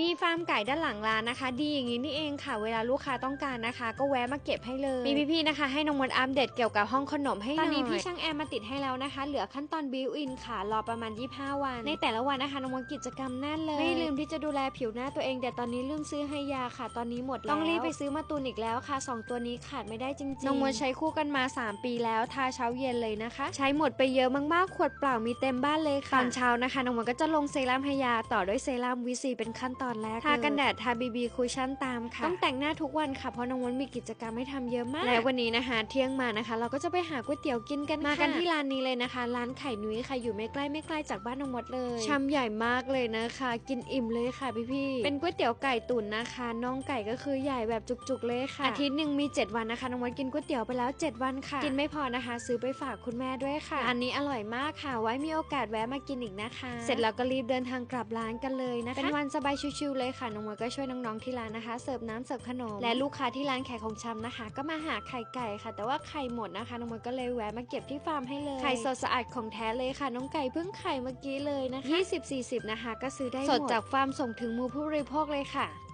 มีฟาร์มไก่ด้านหลังร้านนะคะ ดีอย่างนี้นี่เองค่ะ เวลาลูกค้าต้องการนะคะ ก็แวะมาเก็บให้เลยมีพี่ๆนะคะ ให้น้องมดอัปเดตเกี่ยวกับห้องขนมให้หน่อยตอนนี้พี่ช่างแอร์มาติดให้แล้วนะคะ เหลือขั้นตอนบิวอินค่ะ รอประมาณ 25 วัน ในแต่ละวันนะคะน้องมดกิจกรรมแน่นเลย ไม่ลืมที่จะดูแลผิวหน้าตัวเองแต่ตอนนี้ลืมซื้อให้ยาค่ะ ตอนนี้หมดแล้วต้องรีบไปซื้อมาตุนอีกแล้วค่ะสองตัวนี้ขาดไม่ได้จริงๆน้องมดใช้คู่กันมา 3 ปีแล้วทาเช้าเย็นเลยนะคะ ใช้หมดไปเยอะมากๆขวดเปล่ามีเต็มบ้านเลยค่ะตอนเช้านะคะน้องมดก็จะลงเซรั่มให้ยาต่อด้วยเซรั่มวีซีเป็นขั้นตอนแรกทากันแดดทาบีบีคุชชั่นตามค่ะ ต้องแต่งหน้าทุกวันค่ะ เพราะน้องมดมีกิจกรรมให้ทำเยอะมาก และวันนี้นะคะ เที่ยงมานะคะ เราก็จะไปหาก๋วยเตี๋ยวกินกันมากันที่ร้านนี้เลยนะคะ ร้านไข่นุ้ยค่ะอยู่ไม่ใกล้ไม่ไกลจากบ้านน้องมดเลยชามใหญ่มากเลยนะคะ กินอิ่มเลยค่ะพี่ๆเป็นก๋วยเตี๋ยวไก่ตุ๋นนะคะน่องไก่ก็คือใหญ่แบบจุกๆเลยค่ะอาทิตย์หนึ่งมี 7 วันนะคะน้องมดกินก๋วยเตี๋ยวไปแล้ว 7 วันค่ะ กินไม่พอนะคะ ซื้อไปฝากคุณแม่ด้วยค่ะ อันนี้อร่อยมากค่ะ ไว้มีโอกาสแวะมากินอีกนะคะ เสร็จแล้วก็รีบเดินทางกลับร้านกันเลยนะคะเป็นวันสบายชิวๆเลยค่ะน้องมดก็ช่วยน้องๆที่ร้านนะคะ เสิร์ฟน้ำเสิร์ฟขนม และลูกค้าที่ร้านขายของชำนะคะ ก็มาหาไข่ไก่ค่ะ แต่ว่าไข่หมดนะคะน้องมดก็เลยแวะมาเก็บที่ฟาร์มให้เลยไข่สดสะอาดของแท้เลยค่ะ น้องไก่เพิ่งไข่เมื่อกี้เลยนะคะ20-40 นะคะ ก็ซื้อได้หมดสดจากฟาร์มส่งถึงมือผู้บริโภคเลยค่ะ